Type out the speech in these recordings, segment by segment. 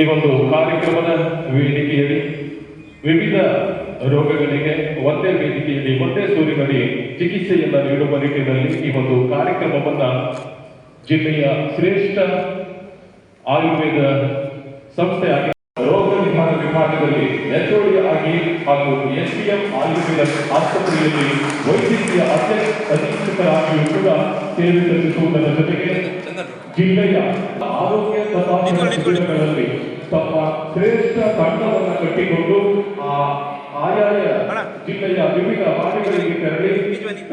ಈ ಒಂದು ಕಾರ್ಯಕ್ರಮದ ವೇದಿಕೆಯಲ್ಲಿ ವಿವಿಧ ರೋಗಗಳಿಗೆ ಒಂದೇ ವೇದಿಕೆಯಲ್ಲಿ ಒಂದೇ ಸೂರಿನಲ್ಲಿ ಚಿಕಿತ್ಸೆಯನ್ನು ನೀಡುವ ನಿಟ್ಟಿನಲ್ಲಿ ಈ ಒಂದು ಕಾರ್ಯಕ್ರಮವನ್ನು ಜಿಲ್ಲೆಯ ಶ್ರೇಷ್ಠ ಆಯುರ್ವೇದ ಸಂಸ್ಥೆ ಆಗಿ ರೋಗ ನಿವಾರಣ ವಿಭಾಗದಲ್ಲಿ ಎಚ್ಒಡಿ ಆಗಿ ಹಾಗೂ ಎಸ್ ಪಿ ಎಂ ಆಯುರ್ವೇದ ಆಸ್ಪತ್ರೆಯಲ್ಲಿ ವೈದ್ಯಕೀಯ ಅತ್ಯಂತ ಅಧೀಕ್ಷಕರಾಗಿಯೂ ಕೂಡ ಸೇವೆ ಸಲ್ಲಿಸುವುದರ ಜೊತೆಗೆ ಜಿಲ್ಲೆಯ ಆರೋಗ್ಯ ತಪಾಸಣಾ ಶಿಬಿರಗಳಲ್ಲಿ ತಮ್ಮ ಶ್ರೇಷ್ಠ ತಂಡವನ್ನು ಕಟ್ಟಿಕೊಂಡು ಆ ಆಯಾಯ ಜಿಲ್ಲೆಯ ವಿವಿಧ ಭಾಗಗಳಿಗೆ ತೆರಳಿ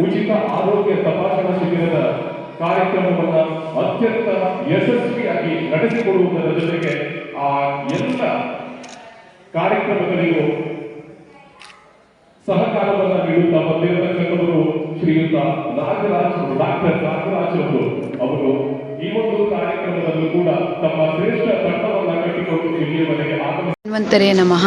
ಉಚಿತ ಆರೋಗ್ಯ ತಪಾಸಣಾ ಶಿಬಿರದ ಕಾರ್ಯಕ್ರಮವನ್ನು ಅತ್ಯಂತ ಯಶಸ್ವಿಯಾಗಿ ನಡೆಸಿಕೊಡುವುದರ ಜೊತೆಗೆ ಆ ಎಲ್ಲ ಕಾರ್ಯಕ್ರಮಗಳಿಗೂ ಸಹಕಾರವನ್ನು ನೀಡುತ್ತಾ ಬಂದಿರತಕ್ಕಂಥವರು ಶ್ರೀಯುತ ನಾಗರಾಜ್ ಡಾಕ್ಟರ್ ನಾಗರಾಜ್ ಅವರು ಅವರು ಈ ಒಂದು ಕಾರ್ಯಕ್ರಮದಲ್ಲೂ ಕೂಡ ತಮ್ಮ ಶ್ರೇಷ್ಠ ತಂಡವನ್ನು ಕಟ್ಟಿಕೊಂಡು ಇಲ್ಲಿಯವರೆಗೆ. ಧನ್ವಂತರೇ ನಮಃ.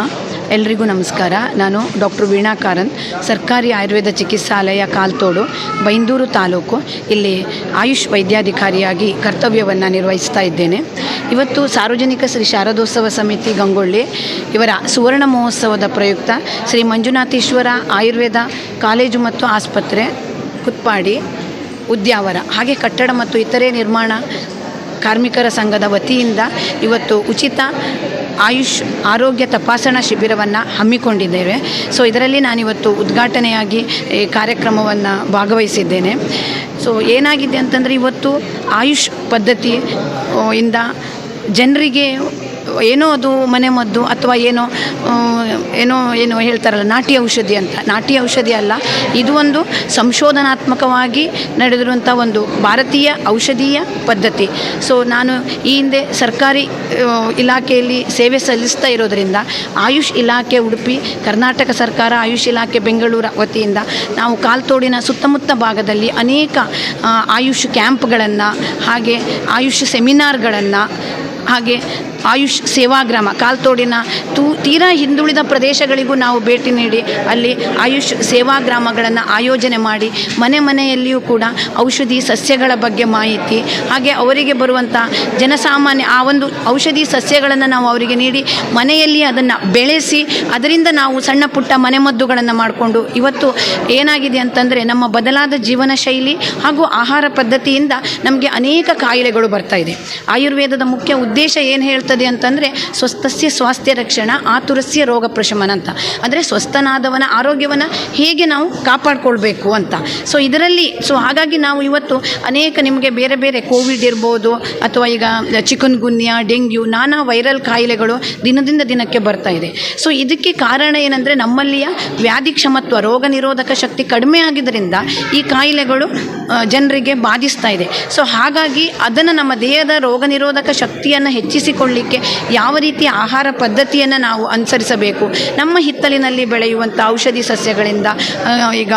ಎಲ್ರಿಗೂ ನಮಸ್ಕಾರ. ನಾನು ಡಾಕ್ಟರ್ ವೀಣಾ ಕಾರಂತ್, ಸರ್ಕಾರಿ ಆಯುರ್ವೇದ ಚಿಕಿತ್ಸಾಲಯ ಕಾಲ್ತೋಡು, ಬೈಂದೂರು ತಾಲೂಕು. ಇಲ್ಲಿ ಆಯುಷ್ ವೈದ್ಯಾಧಿಕಾರಿಯಾಗಿ ಕರ್ತವ್ಯವನ್ನು ನಿರ್ವಹಿಸ್ತಾ ಇದ್ದೇನೆ. ಇವತ್ತು ಸಾರ್ವಜನಿಕ ಶ್ರೀ ಶಾರದೋತ್ಸವ ಸಮಿತಿ ಗಂಗೊಳ್ಳಿ, ಇವರ ಸುವರ್ಣ ಮಹೋತ್ಸವದ ಪ್ರಯುಕ್ತ ಶ್ರೀ ಮಂಜುನಾಥೇಶ್ವರ ಆಯುರ್ವೇದ ಕಾಲೇಜು ಮತ್ತು ಆಸ್ಪತ್ರೆ, ಕುತ್ಪಾಡಿ ಉದ್ಯಾವರ, ಹಾಗೆ ಕಟ್ಟಡ ಮತ್ತು ಇತರೆ ನಿರ್ಮಾಣ ಕಾರ್ಮಿಕರ ಸಂಘದ ವತಿಯಿಂದ ಇವತ್ತು ಉಚಿತ ಆಯುಷ್ ಆರೋಗ್ಯ ತಪಾಸಣಾ ಶಿಬಿರವನ್ನು ಹಮ್ಮಿಕೊಂಡಿದ್ದೇವೆ. ಸೊ ಇದರಲ್ಲಿ ನಾನಿವತ್ತು ಉದ್ಘಾಟನೆಯಾಗಿ ಈ ಕಾರ್ಯಕ್ರಮವನ್ನು ಭಾಗವಹಿಸಿದ್ದೇನೆ. ಸೊ ಏನಾಗಿದೆ ಅಂತಂದರೆ, ಇವತ್ತು ಆಯುಷ್ ಪದ್ಧತಿ ಇಂದ ಜನರಿಗೆ ಏನೋ ಅದು ಮನೆಮದ್ದು ಅಥವಾ ಏನೋ ಏನೋ, ಏನು ಹೇಳ್ತಾರಲ್ಲ, ನಾಟಿ ಔಷಧಿ ಅಂತ. ನಾಟಿ ಔಷಧಿ ಅಲ್ಲ, ಇದು ಒಂದು ಸಂಶೋಧನಾತ್ಮಕವಾಗಿ ನಡೆದಿರುವಂಥ ಒಂದು ಭಾರತೀಯ ಔಷಧೀಯ ಪದ್ಧತಿ. ಸೊ ನಾನು ಈ ಹಿಂದೆ ಸರ್ಕಾರಿ ಇಲಾಖೆಯಲ್ಲಿ ಸೇವೆ ಸಲ್ಲಿಸ್ತಾ ಇರೋದರಿಂದ ಆಯುಷ್ ಇಲಾಖೆ ಉಡುಪಿ, ಕರ್ನಾಟಕ ಸರ್ಕಾರ, ಆಯುಷ್ ಇಲಾಖೆ ಬೆಂಗಳೂರು ವತಿಯಿಂದ ನಾವು ಕಾಲ್ತೋಡಿನ ಸುತ್ತಮುತ್ತ ಭಾಗದಲ್ಲಿ ಅನೇಕ ಆಯುಷ್ ಕ್ಯಾಂಪ್ಗಳನ್ನು, ಹಾಗೆ ಆಯುಷ್ ಸೆಮಿನಾರ್ಗಳನ್ನು, ಹಾಗೆ ಆಯುಷ್ ಸೇವಾಗ್ರಾಮ ಕಾಲ್ತೋಡಿನ ತೂ, ತೀರಾ ಹಿಂದುಳಿದ ಪ್ರದೇಶಗಳಿಗೂ ನಾವು ಭೇಟಿ ನೀಡಿ, ಅಲ್ಲಿ ಆಯುಷ್ ಸೇವಾಗ್ರಾಮಗಳನ್ನು ಆಯೋಜನೆ ಮಾಡಿ, ಮನೆ ಮನೆಯಲ್ಲಿಯೂ ಕೂಡ ಔಷಧಿ ಸಸ್ಯಗಳ ಬಗ್ಗೆ ಮಾಹಿತಿ, ಹಾಗೆ ಅವರಿಗೆ ಬರುವಂಥ ಜನಸಾಮಾನ್ಯ, ಆ ಒಂದು ಔಷಧಿ ಸಸ್ಯಗಳನ್ನು ನಾವು ಅವರಿಗೆ ನೀಡಿ, ಮನೆಯಲ್ಲಿ ಅದನ್ನು ಬೆಳೆಸಿ, ಅದರಿಂದ ನಾವು ಸಣ್ಣ ಪುಟ್ಟ ಮನೆಮದ್ದುಗಳನ್ನು ಮಾಡಿಕೊಂಡು, ಇವತ್ತು ಏನಾಗಿದೆ ಅಂತಂದರೆ ನಮ್ಮ ಬದಲಾದ ಜೀವನ ಶೈಲಿ ಹಾಗೂ ಆಹಾರ ಪದ್ಧತಿಯಿಂದ ನಮಗೆ ಅನೇಕ ಕಾಯಿಲೆಗಳು ಬರ್ತಾ ಇದೆ. ಆಯುರ್ವೇದದ ಮುಖ್ಯ ಉದ್ದೇಶ ಏನು ಹೇಳ್ತದೆ ಅಂತಂದರೆ ಸ್ವಸ್ಥಸ್ಯ ಸ್ವಾಸ್ಥ್ಯ ರಕ್ಷಣಾ, ಆತುರಸ್ಯ ರೋಗ ಪ್ರಶಮನ ಅಂತ. ಅಂದರೆ ಸ್ವಸ್ಥನಾದವನ ಆರೋಗ್ಯವನ್ನು ಹೇಗೆ ನಾವು ಕಾಪಾಡಿಕೊಳ್ಬೇಕು ಅಂತ. ಸೊ ಇದರಲ್ಲಿ ಸೊ ಹಾಗಾಗಿ ನಾವು ಇವತ್ತು ಅನೇಕ ನಿಮಗೆ ಬೇರೆ ಬೇರೆ ಕೋವಿಡ್ ಇರ್ಬೋದು, ಅಥವಾ ಈಗ ಚಿಕನ್ ಗುನ್ಯಾ ಡೆಂಗ್ಯೂ, ನಾನಾ ವೈರಲ್ ಕಾಯಿಲೆಗಳು ದಿನದಿಂದ ದಿನಕ್ಕೆ ಬರ್ತಾ ಇದೆ. ಸೊ ಇದಕ್ಕೆ ಕಾರಣ ಏನಂದರೆ ನಮ್ಮಲ್ಲಿಯ ವ್ಯಾಧಿ ಕ್ಷಮತ್ವ ರೋಗ ನಿರೋಧಕ ಶಕ್ತಿ ಕಡಿಮೆ ಆಗಿದ್ದರಿಂದ ಈ ಕಾಯಿಲೆಗಳು ಜನರಿಗೆ ಬಾಧಿಸ್ತಾ ಇದೆ. ಸೊ ಹಾಗಾಗಿ ಅದನ್ನು ನಮ್ಮ ದೇಹದ ರೋಗ ನಿರೋಧಕ ಶಕ್ತಿಯನ್ನು ಹೆಚ್ಚಿಸಿಕೊಳ್ಳಿಕ್ಕೆ ಯಾವ ರೀತಿಯ ಆಹಾರ ಪದ್ಧತಿಯನ್ನು ನಾವು ಅನುಸರಿಸಬೇಕು. ನಮ್ಮ ಹಿತ್ತಲಿನಲ್ಲಿ ಬೆಳೆಯುವಂಥ ಔಷಧಿ ಸಸ್ಯಗಳಿಂದ ಈಗ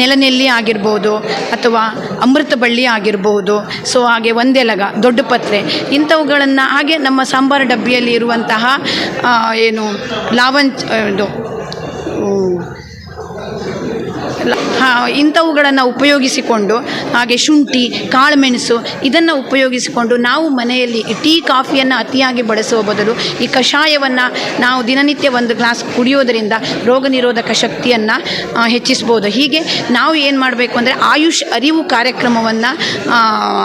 ನೆಲನೆಲ್ಲಿ ಆಗಿರ್ಬೋದು ಅಥವಾ ಅಮೃತ ಬಳ್ಳಿ ಆಗಿರ್ಬೋದು, ಸೊ ಹಾಗೆ ಒಂದೆಲಗ, ದೊಡ್ಡ ಪತ್ರೆ, ಇಂಥವುಗಳನ್ನು ಹಾಗೆ ನಮ್ಮ ಸಾಂಬಾರು ಡಬ್ಬಿಯಲ್ಲಿ ಇರುವಂತಹ ಏನು ಲಾವಂಚ್ ಇದು ಇಂಥವುಗಳನ್ನು ಉಪಯೋಗಿಸಿಕೊಂಡು, ಹಾಗೆ ಶುಂಠಿ, ಕಾಳುಮೆಣಸು ಇದನ್ನು ಉಪಯೋಗಿಸಿಕೊಂಡು ನಾವು ಮನೆಯಲ್ಲಿ ಟೀ ಕಾಫಿಯನ್ನು ಅತಿಯಾಗಿ ಬಳಸುವ ಬದಲು ಈ ಕಷಾಯವನ್ನು ನಾವು ದಿನನಿತ್ಯ ಒಂದು ಗ್ಲಾಸ್ ಕುಡಿಯೋದರಿಂದ ರೋಗ ನಿರೋಧಕ ಶಕ್ತಿಯನ್ನು ಹೆಚ್ಚಿಸ್ಬೋದು. ಹೀಗೆ ನಾವು ಏನು ಮಾಡಬೇಕು ಅಂದರೆ ಆಯುಷ್ ಅರಿವು ಕಾರ್ಯಕ್ರಮವನ್ನು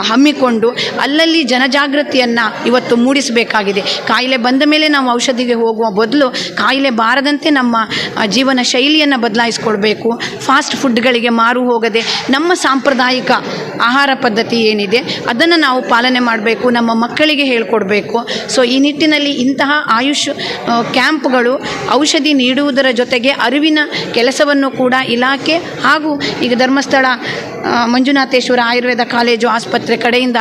ಹಮ್ಮಿಕೊಂಡು ಅಲ್ಲಲ್ಲಿ ಜನಜಾಗೃತಿಯನ್ನು ಇವತ್ತು ಮೂಡಿಸಬೇಕಾಗಿದೆ. ಕಾಯಿಲೆ ಬಂದ ಮೇಲೆ ನಾವು ಔಷಧಿಗೆ ಹೋಗುವ ಬದಲು ಕಾಯಿಲೆ ಬಾರದಂತೆ ನಮ್ಮ ಜೀವನ ಶೈಲಿಯನ್ನು ಬದಲಾಯಿಸ್ಕೊಳ್ಬೇಕು. ಫಾಸ್ಟ್ ಫುಡ್ಗಳಿಗೆ ಮಾರು ಹೋಗದೆ ನಮ್ಮ ಸಾಂಪ್ರದಾಯಿಕ ಆಹಾರ ಪದ್ಧತಿ ಏನಿದೆ, ಅದನ್ನು ನಾವು ಪಾಲನೆ ಮಾಡಬೇಕು, ನಮ್ಮ ಮಕ್ಕಳಿಗೆ ಹೇಳ್ಕೊಡ್ಬೇಕು. ಸೊ ಈ ನಿಟ್ಟಿನಲ್ಲಿ ಇಂತಹ ಆಯುಷ್ ಕ್ಯಾಂಪ್ಗಳು ಔಷಧಿ ನೀಡುವುದರ ಜೊತೆಗೆ ಅರಿವಿನ ಕೆಲಸವನ್ನು ಕೂಡ ಇಲಾಖೆ ಹಾಗೂ ಈಗ ಧರ್ಮಸ್ಥಳ ಮಂಜುನಾಥೇಶ್ವರ ಆಯುರ್ವೇದ ಕಾಲೇಜು ಆಸ್ಪತ್ರೆ ಕಡೆಯಿಂದ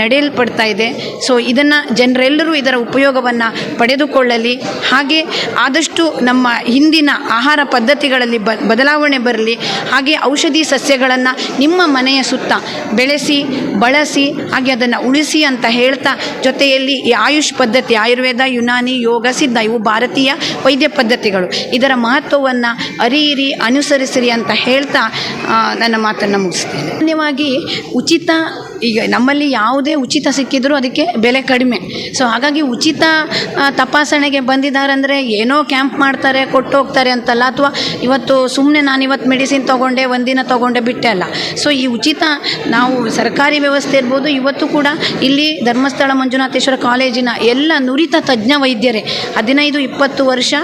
ನಡೆಯಲ್ಪಡ್ತಾ ಇದೆ. ಸೊ ಇದನ್ನು ಜನರೆಲ್ಲರೂ ಇದರ ಉಪಯೋಗವನ್ನು ಪಡೆದುಕೊಳ್ಳಲಿ. ಹಾಗೆ ಆದಷ್ಟು ನಮ್ಮ ಹಿಂದಿನ ಆಹಾರ ಪದ್ಧತಿಗಳಲ್ಲಿ ಬದಲಾವಣೆ ಬರಲಿ. ಹಾಗೆ ಔಷಧಿ ಸಸ್ಯಗಳನ್ನು ನಿಮ್ಮ ಮನೆಯ ಸುತ್ತ ಬೆಳೆಸಿ, ಬಳಸಿ, ಹಾಗೆ ಅದನ್ನು ಉಳಿಸಿ ಅಂತ ಹೇಳ್ತಾ ಜೊತೆಯಲ್ಲಿ ಈ ಆಯುಷ್ ಪದ್ಧತಿ, ಆಯುರ್ವೇದ, ಯುನಾನಿ, ಯೋಗ, ಸಿದ್ಧ, ಇವು ಭಾರತೀಯ ವೈದ್ಯ ಪದ್ಧತಿಗಳು. ಇದರ ಮಹತ್ವವನ್ನು ಅರಿಯಿರಿ, ಅನುಸರಿಸಿರಿ ಅಂತ ಹೇಳ್ತಾ ನನ್ನ ಮಾತನ್ನು ಮುಗಿಸ್ತೇನೆ. ಸಾಮಾನ್ಯವಾಗಿ ಉಚಿತ ಈಗ ನಮ್ಮಲ್ಲಿ ಯಾವುದೇ ಉಚಿತ ಸಿಕ್ಕಿದರೂ ಅದಕ್ಕೆ ಬೆಲೆ ಕಡಿಮೆ. ಸೊ ಹಾಗಾಗಿ ಉಚಿತ ತಪಾಸಣೆಗೆ ಬಂದಿದ್ದಾರೆ ಅಂದರೆ ಏನೋ ಕ್ಯಾಂಪ್ ಮಾಡ್ತಾರೆ ಕೊಟ್ಟು ಹೋಗ್ತಾರೆ ಅಂತಲ್ಲ, ಅಥವಾ ಇವತ್ತು ಸುಮ್ಮನೆ ನಾನು ಇವತ್ತು ಮೆಡಿಸಿನ್ ತೊಗೊಂಡೆ, ಒಂದಿನ ತೊಗೊಂಡೆ ಬಿಟ್ಟೆ ಅಲ್ಲ. ಸೊ ಈ ಉಚಿತ ನಾವು ಸರ್ಕಾರಿ ವ್ಯವಸ್ಥೆ ಇರ್ಬೋದು, ಇವತ್ತು ಕೂಡ ಇಲ್ಲಿ ಧರ್ಮಸ್ಥಳ ಮಂಜುನಾಥೇಶ್ವರ ಕಾಲೇಜಿನ ಎಲ್ಲ ನುರಿತ ತಜ್ಞ ವೈದ್ಯರೇ, ಹದಿನೈದು, ಇಪ್ಪತ್ತು ವರ್ಷ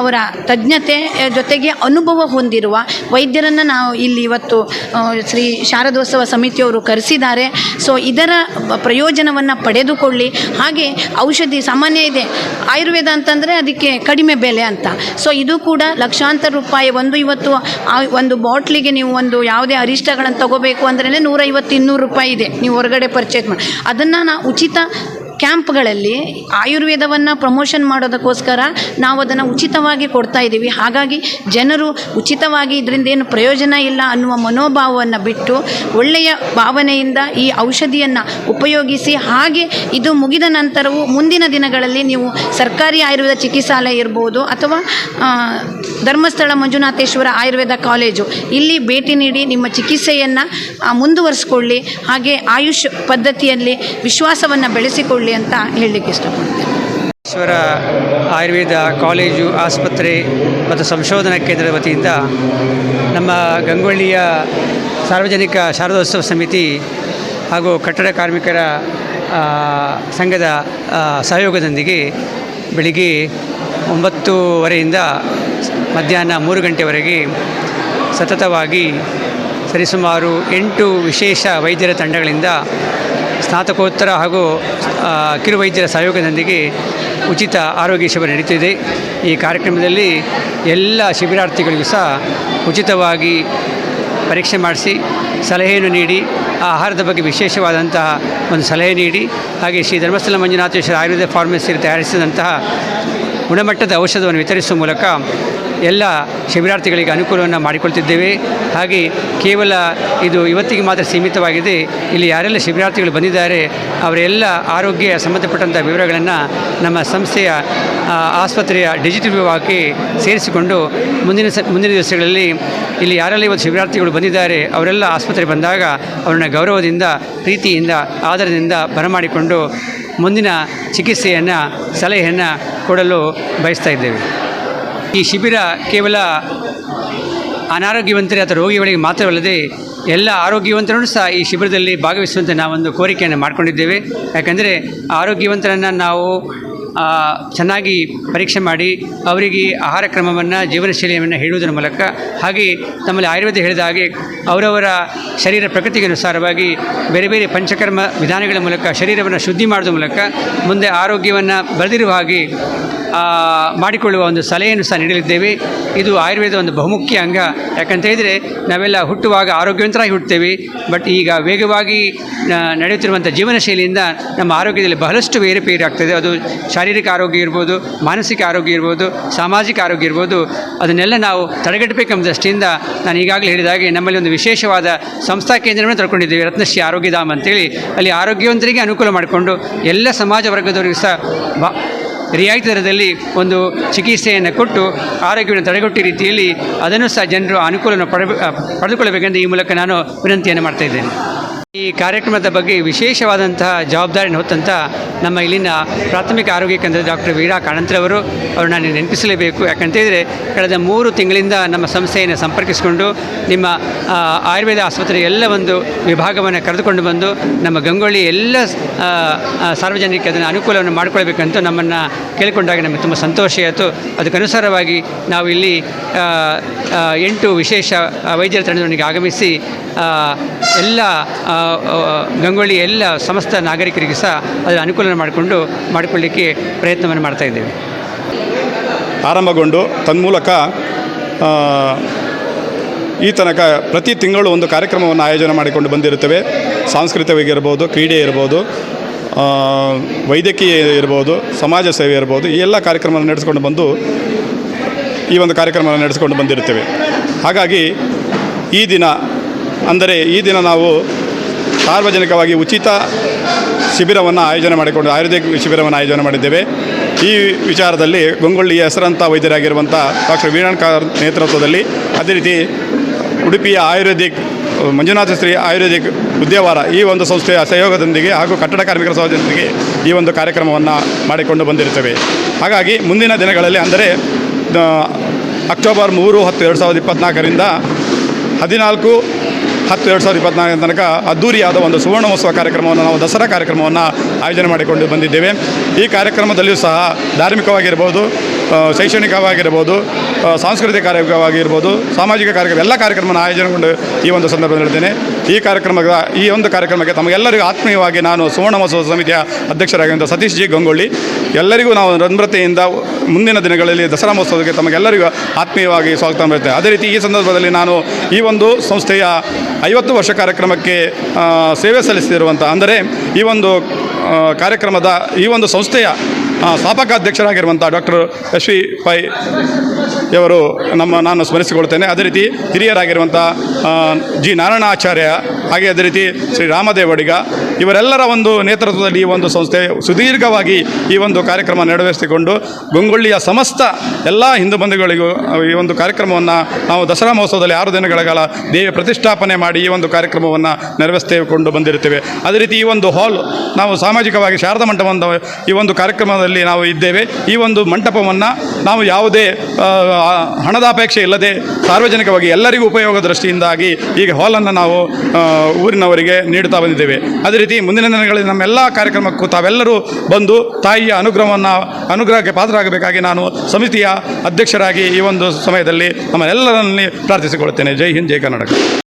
ಅವರ ತಜ್ಞತೆ ಜೊತೆಗೆ ಅನುಭವ ಹೊಂದಿರುವ ವೈದ್ಯರನ್ನು ನಾವು ಇಲ್ಲಿ ಇವತ್ತು ಶ್ರೀ ಶಾರದೋತ್ಸವ ಸಮಿತಿಯವರು ಕರೆಸಿದ್ದಾರೆ. ಸೊ ಇದರ ಪ್ರಯೋಜನವನ್ನು ಪಡೆದುಕೊಳ್ಳಿ. ಹಾಗೆ ಔಷಧಿ ಸಾಮಾನ್ಯ ಇದೆ. ಆಯುರ್ವೇದ ಅಂತಂದರೆ ಅದಕ್ಕೆ ಕಡಿಮೆ ಬೆಲೆ ಅಂತ. ಸೊ ಇದು ಕೂಡ ಲಕ್ಷಾಂತರ ರೂಪಾಯಿ ಒಂದು ಇವತ್ತು ಒಂದು ಬಾಟ್ಲಿಗೆ ನೀವು ಒಂದು ಯಾವುದೇ ಅರಿಷ್ಟಗಳನ್ನು ತಗೋಬೇಕು ಅಂದ್ರೇ ನೂರೈವತ್ತು ಇನ್ನೂರು ರೂಪಾಯಿ ಇದೆ. ನೀವು ಹೊರಗಡೆ ಪರ್ಚೇಸ್ ಮಾಡಿ. ಅದನ್ನು ನಾ ಉಚಿತ ಕ್ಯಾಂಪ್ಗಳಲ್ಲಿ ಆಯುರ್ವೇದವನ್ನು ಪ್ರಮೋಷನ್ ಮಾಡೋದಕ್ಕೋಸ್ಕರ ನಾವು ಅದನ್ನು ಉಚಿತವಾಗಿ ಕೊಡ್ತಾ ಇದ್ದೀವಿ ಹಾಗಾಗಿ ಜನರು ಉಚಿತವಾಗಿ ಇದರಿಂದ ಏನು ಪ್ರಯೋಜನ ಇಲ್ಲ ಅನ್ನುವ ಮನೋಭಾವವನ್ನು ಬಿಟ್ಟು ಒಳ್ಳೆಯ ಭಾವನೆಯಿಂದ ಈ ಔಷಧಿಯನ್ನು ಉಪಯೋಗಿಸಿ ಹಾಗೆ ಇದು ಮುಗಿದ ನಂತರವೂ ಮುಂದಿನ ದಿನಗಳಲ್ಲಿ ನೀವು ಸರ್ಕಾರಿ ಆಯುರ್ವೇದ ಚಿಕಿತ್ಸಾಲಯ ಇರ್ಬೋದು ಅಥವಾ ಧರ್ಮಸ್ಥಳ ಮಂಜುನಾಥೇಶ್ವರ ಆಯುರ್ವೇದ ಕಾಲೇಜು. ಇಲ್ಲಿ ಭೇಟಿ ನೀಡಿ ನಿಮ್ಮ ಚಿಕಿತ್ಸೆಯನ್ನು ಮುಂದುವರಿಸ್ಕೊಳ್ಳಿ. ಹಾಗೆ ಆಯುಷ್ ಪದ್ಧತಿಯಲ್ಲಿ ವಿಶ್ವಾಸವನ್ನು ಬೆಳೆಸಿಕೊಳ್ಳಿ. ಅಂತ ಹೇಳಲಿಕ್ಕೆ ಇಷ್ಟಪಡ್ತೇನೆ. ಈಶ್ವರ ಆಯುರ್ವೇದ ಕಾಲೇಜು, ಆಸ್ಪತ್ರೆ ಮತ್ತು ಸಂಶೋಧನಾ ಕೇಂದ್ರದ ವತಿಯಿಂದ ನಮ್ಮ ಗಂಗೊಳ್ಳಿಯ ಸಾರ್ವಜನಿಕ ಶಾರದೋತ್ಸವ ಸಮಿತಿ ಹಾಗೂ ಕಟ್ಟಡ ಕಾರ್ಮಿಕರ ಸಂಘದ ಸಹಯೋಗದೊಂದಿಗೆ ಬೆಳಿಗ್ಗೆ ಒಂಬತ್ತೂವರೆಯಿಂದ ಮಧ್ಯಾಹ್ನ ಮೂರು ಗಂಟೆವರೆಗೆ ಸತತವಾಗಿ ಸರಿಸುಮಾರು ಎಂಟು ವಿಶೇಷ ವೈದ್ಯರ ತಂಡಗಳಿಂದ ಸ್ನಾತಕೋತ್ತರ ಹಾಗೂ ಕಿರುವೈದ್ಯರ ಸಹಯೋಗದೊಂದಿಗೆ ಉಚಿತ ಆರೋಗ್ಯ ಶಿಬಿರ ನಡೀತಿದೆ. ಈ ಕಾರ್ಯಕ್ರಮದಲ್ಲಿ ಎಲ್ಲ ಶಿಬಿರಾರ್ಥಿಗಳಿಗೂ ಸಹ ಉಚಿತವಾಗಿ ಪರೀಕ್ಷೆ ಮಾಡಿಸಿ ಸಲಹೆಯನ್ನು ನೀಡಿ, ಆಹಾರದ ಬಗ್ಗೆ ವಿಶೇಷವಾದಂತಹ ಒಂದು ಸಲಹೆ ನೀಡಿ, ಹಾಗೆ ಶ್ರೀ ಧರ್ಮಸ್ಥಳ ಮಂಜುನಾಥೇಶ್ವರ ಆಯುರ್ವೇದ ಫಾರ್ಮಸಿಯಲ್ಲಿ ತಯಾರಿಸಿದಂತಹ ಗುಣಮಟ್ಟದ ಔಷಧವನ್ನು ವಿತರಿಸುವ ಮೂಲಕ ಎಲ್ಲ ಶಿಬಿರಾರ್ಥಿಗಳಿಗೆ ಅನುಕೂಲವನ್ನು ಮಾಡಿಕೊಳ್ತಿದ್ದೇವೆ. ಹಾಗೆ ಕೇವಲ ಇದು ಇವತ್ತಿಗೆ ಮಾತ್ರ ಸೀಮಿತವಾಗಿದೆ. ಇಲ್ಲಿ ಯಾರೆಲ್ಲ ಶಿಬಿರಾರ್ಥಿಗಳು ಬಂದಿದ್ದಾರೆ, ಅವರೆಲ್ಲ ಆರೋಗ್ಯ ಸಂಬಂಧಪಟ್ಟಂಥ ವಿವರಗಳನ್ನು ನಮ್ಮ ಸಂಸ್ಥೆಯ ಆಸ್ಪತ್ರೆಯ ಡಿಜಿಟಲ್ ವಿಭಾಗಕ್ಕೆ ಸೇರಿಸಿಕೊಂಡು ಮುಂದಿನ ಸ, ಮುಂದಿನ ದಿವಸಗಳಲ್ಲಿ ಇಲ್ಲಿ ಯಾರೆಲ್ಲ ಇವತ್ತು ಶಿಬಿರಾರ್ಥಿಗಳು ಬಂದಿದ್ದಾರೆ, ಅವರೆಲ್ಲ ಆಸ್ಪತ್ರೆ ಬಂದಾಗ ಅವರನ್ನ ಗೌರವದಿಂದ, ಪ್ರೀತಿಯಿಂದ ಆಧಾರದಿಂದ ಬರಮಾಡಿಕೊಂಡು ಮುಂದಿನ ಚಿಕಿತ್ಸೆಯನ್ನು, ಸಲಹೆಯನ್ನು ಕೊಡಲು ಬಯಸ್ತಾ ಇದ್ದೇವೆ. ಈ ಶಿಬಿರ ಕೇವಲ ಅನಾರೋಗ್ಯವಂತರೇ ಅಥವಾ ರೋಗಿಗಳಿಗೆ ಮಾತ್ರವಲ್ಲದೆ ಎಲ್ಲ ಆರೋಗ್ಯವಂತರನ್ನು ಸಹ ಈ ಶಿಬಿರದಲ್ಲಿ ಭಾಗವಹಿಸುವಂತೆ ನಾವೊಂದು ಕೋರಿಕೆಯನ್ನು ಮಾಡಿಕೊಂಡಿದ್ದೇವೆ. ಯಾಕೆಂದರೆ ಆರೋಗ್ಯವಂತರನ್ನು ನಾವು ಚೆನ್ನಾಗಿ ಪರೀಕ್ಷೆ ಮಾಡಿ ಅವರಿಗೆ ಆಹಾರ ಕ್ರಮವನ್ನು, ಜೀವನ ಶೈಲಿಯನ್ನು ಹೇಳುವುದರ ಮೂಲಕ ಹಾಗೆ ನಮ್ಮಲ್ಲಿ ಆಯುರ್ವೇದ ಹೇಳಿದ ಹಾಗೆ ಅವರವರ ಶರೀರ ಪ್ರಕೃತಿಗೆ ಅನುಸಾರವಾಗಿ ಬೇರೆ ಬೇರೆ ಪಂಚಕರ್ಮ ವಿಧಾನಗಳ ಮೂಲಕ, ಶರೀರವನ್ನು ಶುದ್ಧಿ ಮಾಡೋದ್ರ ಮೂಲಕ ಮುಂದೆ ಆರೋಗ್ಯವನ್ನು ಬರೆದಿರುವ ಹಾಗೆ ಮಾಡಿಕೊಳ್ಳುವ ಒಂದು ಸಲಹೆಯನ್ನು ಸಹ ನೀಡಲಿದ್ದೇವೆ. ಇದು ಆಯುರ್ವೇದ ಒಂದು ಬಹುಮುಖ್ಯ ಅಂಗ. ಯಾಕಂತ ಹೇಳಿದರೆ ನಾವೆಲ್ಲ ಹುಟ್ಟುವಾಗ ಆರೋಗ್ಯವಂತರಾಗಿ ಹುಟ್ಟುತ್ತೇವೆ. ಬಟ್ ಈಗ ವೇಗವಾಗಿ ನಡೆಯುತ್ತಿರುವಂಥ ಜೀವನ ಶೈಲಿಯಿಂದ ನಮ್ಮ ಆರೋಗ್ಯದಲ್ಲಿ ಬಹಳಷ್ಟು ಏರುಪೇರು ಆಗ್ತದೆ. ಅದು ಶಾರೀರಿಕ ಆರೋಗ್ಯ ಇರ್ಬೋದು, ಮಾನಸಿಕ ಆರೋಗ್ಯ ಇರ್ಬೋದು, ಸಾಮಾಜಿಕ ಆರೋಗ್ಯ ಇರ್ಬೋದು, ಅದನ್ನೆಲ್ಲ ನಾವು ತಡೆಗಟ್ಟಬೇಕೆಂಬ ದೃಷ್ಟಿಯಿಂದ ನಾನು ಈಗಾಗಲೇ ಹೇಳಿದ ಹಾಗೆ ನಮ್ಮಲ್ಲಿ ಒಂದು ವಿಶೇಷವಾದ ಸಂಸ್ಥಾ ಕೇಂದ್ರವನ್ನು ತರ್ಕೊಂಡಿದ್ದೀವಿ, ರತ್ನಶ್ರೀ ಆರೋಗ್ಯಧಾಮ ಅಂತೇಳಿ. ಅಲ್ಲಿ ಆರೋಗ್ಯವಂತರಿಗೆ ಅನುಕೂಲ ಮಾಡಿಕೊಂಡು ಎಲ್ಲ ಸಮಾಜ ವರ್ಗದವರಿಗೂ ಸಹ ಬಾ, ರಿಯಾಯಿತಿ ದರದಲ್ಲಿ ಒಂದು ಚಿಕಿತ್ಸೆಯನ್ನು ಕೊಟ್ಟು ಆರೋಗ್ಯವನ್ನು ತಡೆಗಟ್ಟಿ ರೀತಿಯಲ್ಲಿ ಅದನ್ನು ಸಹ ಜನರು ಅನುಕೂಲವನ್ನು ಪಡೆ ಪಡೆದುಕೊಳ್ಳಬೇಕೆಂದು ಈ ಮೂಲಕ ನಾನು ವಿನಂತಿಯನ್ನು ಮಾಡ್ತಾ ಇದ್ದೇನೆ. ಈ ಕಾರ್ಯಕ್ರಮದ ಬಗ್ಗೆ ವಿಶೇಷವಾದಂತಹ ಜವಾಬ್ದಾರಿಯನ್ನು ಹೊತ್ತಂಥ ನಮ್ಮ ಇಲ್ಲಿನ ಪ್ರಾಥಮಿಕ ಆರೋಗ್ಯ ಕೇಂದ್ರದ ಡಾಕ್ಟರ್ ವೀರಾ ಕಾಣಂತ್ರವರು ಅವ್ರನ್ನ ನಾನು ನೆನಪಿಸಲೇಬೇಕು. ಯಾಕಂತ ಹೇಳಿದರೆ ಕಳೆದ ಮೂರು ತಿಂಗಳಿಂದ ನಮ್ಮ ಸಂಸ್ಥೆಯನ್ನು ಸಂಪರ್ಕಿಸಿಕೊಂಡು ನಿಮ್ಮ ಆಯುರ್ವೇದ ಆಸ್ಪತ್ರೆ ಎಲ್ಲ ಒಂದು ವಿಭಾಗವನ್ನು ಕರೆದುಕೊಂಡು ಬಂದು ನಮ್ಮ ಗಂಗೊಳ್ಳಿ ಎಲ್ಲ ಸಾರ್ವಜನಿಕ ಅದನ್ನು ಅನುಕೂಲವನ್ನು ಮಾಡಿಕೊಳ್ಬೇಕಂತ ನಮ್ಮನ್ನು ಕೇಳಿಕೊಂಡಾಗ ನಮಗೆ ತುಂಬ ಸಂತೋಷ ಆಯಿತು. ಅದಕ್ಕನುಸಾರವಾಗಿ ನಾವು ಇಲ್ಲಿ ಎಂಟು ವಿಶೇಷ ವೈದ್ಯರ ತಂಡದೊಂದಿಗೆ ಆಗಮಿಸಿ ಎಲ್ಲ ಗಂಗೊಳ್ಳಿ ಎಲ್ಲ ಸಮಸ್ತ ನಾಗರಿಕರಿಗೆ ಸಹ ಅದರ ಅನುಕೂಲ ಮಾಡಿಕೊಂಡು ಮಾಡಿಕೊಳ್ಳಿಕ್ಕೆ ಪ್ರಯತ್ನವನ್ನು ಮಾಡ್ತಾ ಇದ್ದೇವೆ. ಆರಂಭಗೊಂಡು ತನ್ಮೂಲಕ ಈ ತನಕ ಪ್ರತಿ ತಿಂಗಳು ಒಂದು ಕಾರ್ಯಕ್ರಮವನ್ನು ಆಯೋಜನೆ ಮಾಡಿಕೊಂಡು ಬಂದಿರುತ್ತೇವೆ. ಸಾಂಸ್ಕೃತಿಕವಾಗಿರ್ಬೋದು ಕ್ರೀಡೆ ಇರ್ಬೋದು ವೈದ್ಯಕೀಯ ಇರ್ಬೋದು, ಸಮಾಜ ಸೇವೆ ಇರ್ಬೋದು, ಈ ಎಲ್ಲ ಕಾರ್ಯಕ್ರಮವನ್ನು ನಡೆಸ್ಕೊಂಡು ಬಂದು ಈ ಒಂದು ಕಾರ್ಯಕ್ರಮವನ್ನು ನಡೆಸಿಕೊಂಡು ಬಂದಿರುತ್ತೇವೆ. ಹಾಗಾಗಿ ಈ ದಿನ, ಅಂದರೆ ಈ ದಿನ ನಾವು ಸಾರ್ವಜನಿಕವಾಗಿ ಉಚಿತ ಶಿಬಿರವನ್ನು ಆಯೋಜನೆ ಮಾಡಿಕೊಂಡು ಆಯುರ್ವೇದಿಕ್ ಶಿಬಿರವನ್ನು ಆಯೋಜನೆ ಮಾಡಿದ್ದೇವೆ. ಈ ವಿಚಾರದಲ್ಲಿ ಗೊಂಗೊಳ್ಳಿಯ ಹೆಸರಂತ ವೈದ್ಯರಾಗಿರುವಂಥ ಡಾಕ್ಟರ್ ವೀರಣಕಾರ್ ನೇತೃತ್ವದಲ್ಲಿ ಅದೇ ರೀತಿ ಉಡುಪಿಯ ಆಯುರ್ವೇದಿಕ್, ಮಂಜುನಾಥ ಶ್ರೀ ಆಯುರ್ವೇದಿಕ್ ಉದ್ಯವಾರ ಈ ಒಂದು ಸಂಸ್ಥೆಯ ಸಹಯೋಗದೊಂದಿಗೆ ಹಾಗೂ ಕಟ್ಟಡ ಕಾರ್ಮಿಕರ ಸಹಯೋಗದೊಂದಿಗೆ ಈ ಒಂದು ಕಾರ್ಯಕ್ರಮವನ್ನು ಮಾಡಿಕೊಂಡು ಬಂದಿರುತ್ತೇವೆ. ಹಾಗಾಗಿ ಮುಂದಿನ ದಿನಗಳಲ್ಲಿ ಅಂದರೆ ಅಕ್ಟೋಬರ್ ಮೂರು ಹತ್ತು ಎರಡು ಸಾವಿರದ ಇಪ್ಪತ್ತ್ನಾಲ್ಕರಿಂದ ಹದಿನಾಲ್ಕು ಹತ್ತು ಎರಡು ಸಾವಿರದ ಇಪ್ಪತ್ನಾಲ್ಕರ ತನಕ ಅದ್ದೂರಿಯಾದ ಒಂದು ಸುವರ್ಣ ಮಹೋತ್ಸವ ಕಾರ್ಯಕ್ರಮವನ್ನು ನಾವು ದಸರಾ ಕಾರ್ಯಕ್ರಮವನ್ನು ಆಯೋಜನೆ ಮಾಡಿಕೊಂಡು ಬಂದಿದ್ದೇವೆ. ಈ ಕಾರ್ಯಕ್ರಮದಲ್ಲಿಯೂ ಸಹ ಧಾರ್ಮಿಕವಾಗಿರ್ಬೋದು ಶೈಕ್ಷಣಿಕವಾಗಿರ್ಬೋದು ಸಾಂಸ್ಕೃತಿಕ ಕಾರ್ಯಕ್ರಮವಾಗಿರ್ಬೋದು, ಸಾಮಾಜಿಕ ಕಾರ್ಯಕ್ರಮ, ಎಲ್ಲ ಕಾರ್ಯಕ್ರಮವನ್ನು ಆಯೋಜನೆಗೊಂಡು ಈ ಒಂದು ಸಂದರ್ಭದಲ್ಲಿ ಹೇಳ್ತೇನೆ ಈ ಕಾರ್ಯಕ್ರಮದ, ಈ ಒಂದು ಕಾರ್ಯಕ್ರಮಕ್ಕೆ ತಮಗೆಲ್ಲರಿಗೂ ಆತ್ಮೀಯವಾಗಿ ನಾನು ಸುವರ್ಣ ಮಹೋತ್ಸವ ಸಮಿತಿಯ ಅಧ್ಯಕ್ಷರಾಗಿರುವಂಥ ಸತೀಶ್ ಜಿ ಗಂಗೊಳ್ಳಿ, ಎಲ್ಲರಿಗೂ ನಾವು ನಮ್ರತೆಯಿಂದ ಮುಂದಿನ ದಿನಗಳಲ್ಲಿ ದಸರಾ ಮಹೋತ್ಸವಕ್ಕೆ ತಮಗೆಲ್ಲರಿಗೂ ಆತ್ಮೀಯವಾಗಿ ಸ್ವಾಗತ ಬರುತ್ತೆ ಅದೇ ರೀತಿ ಈ ಸಂದರ್ಭದಲ್ಲಿ ನಾನು ಈ ಒಂದು ಸಂಸ್ಥೆಯ ಐವತ್ತು ವರ್ಷ ಕಾರ್ಯಕ್ರಮಕ್ಕೆ ಸೇವೆ ಸಲ್ಲಿಸ್ತಿರುವಂಥ ಅಂದರೆ ಈ ಒಂದು ಕಾರ್ಯಕ್ರಮದ ಈ ಒಂದು ಸಂಸ್ಥೆಯ ಸ್ಥಾಪಕ ಅಧ್ಯಕ್ಷರಾಗಿರುವಂಥ ಡಾಕ್ಟರ್ ಎಸ್ ವಿ ಪೈ ಇವರು ನಮ್ಮ ನಾನು ಸ್ಮರಿಸಿಕೊಳ್ತೇನೆ. ಅದೇ ರೀತಿ ಹಿರಿಯರಾಗಿರುವಂಥ ಜಿ ನಾರಾಯಣಾಚಾರ್ಯ, ಹಾಗೆ ಅದೇ ರೀತಿ ಶ್ರೀ ರಾಮದೇವಡಿಗ ಇವರೆಲ್ಲರ ಒಂದು ನೇತೃತ್ವದಲ್ಲಿ ಈ ಒಂದು ಸಂಸ್ಥೆ ಸುದೀರ್ಘವಾಗಿ ಈ ಒಂದು ಕಾರ್ಯಕ್ರಮ ನೆರವೇರಿಸಿಕೊಂಡು ಗೊಂಗೊಳ್ಳಿಯ ಸಮಸ್ತ ಎಲ್ಲ ಹಿಂದೂ ಬಂಧುಗಳಿಗೂ ಈ ಒಂದು ಕಾರ್ಯಕ್ರಮವನ್ನು ನಾವು ದಸರಾ ಮಹೋತ್ಸವದಲ್ಲಿ ಆರು ದಿನಗಳ ಕಾಲ ದೇವಿ ಪ್ರತಿಷ್ಠಾಪನೆ ಮಾಡಿ ಈ ಒಂದು ಕಾರ್ಯಕ್ರಮವನ್ನು ನೆರವೇರಿಸಿಕೊಂಡು ಬಂದಿರುತ್ತೇವೆ. ಅದೇ ರೀತಿ ಈ ಒಂದು ಹಾಲ್ ನಾವು ಸಾಮಾಜಿಕವಾಗಿ ಶಾರದಾ ಮಂಟಪವನ್ನು ಈ ಒಂದು ಕಾರ್ಯಕ್ರಮದಲ್ಲಿ ನಾವು ಇದ್ದೇವೆ. ಈ ಒಂದು ಮಂಟಪವನ್ನು ನಾವು ಯಾವುದೇ ಹಣದ ಅಪೇಕ್ಷೆ ಇಲ್ಲದೆ ಸಾರ್ವಜನಿಕವಾಗಿ ಎಲ್ಲರಿಗೂ ಉಪಯೋಗ ದೃಷ್ಟಿಯಿಂದಾಗಿ ಈಗ ಹಾಲನ್ನು ನಾವು ಊರಿನವರಿಗೆ ನೀಡುತ್ತಾ ಬಂದಿದ್ದೇವೆ. ಅದೇ ಮುಂದಿನ ದಿನಗಳಲ್ಲಿ ನಮ್ಮೆಲ್ಲ ಕಾರ್ಯಕ್ರಮಕ್ಕೂ ತಾವೆಲ್ಲರೂ ಬಂದು ತಾಯಿಯ ಅನುಗ್ರಹವನ್ನು, ಅನುಗ್ರಹಕ್ಕೆ ಪಾತ್ರರಾಗಬೇಕಾಗಿ ನಾನು ಸಮಿತಿಯ ಅಧ್ಯಕ್ಷರಾಗಿ ಈ ಒಂದು ಸಮಯದಲ್ಲಿ ನಮ್ಮೆಲ್ಲರಲ್ಲಿ ಪ್ರಾರ್ಥಿಸಿಕೊಳ್ಳುತ್ತೇನೆ. ಜೈ ಹಿಂದ್, ಜೈ ಕರ್ನಾಟಕ.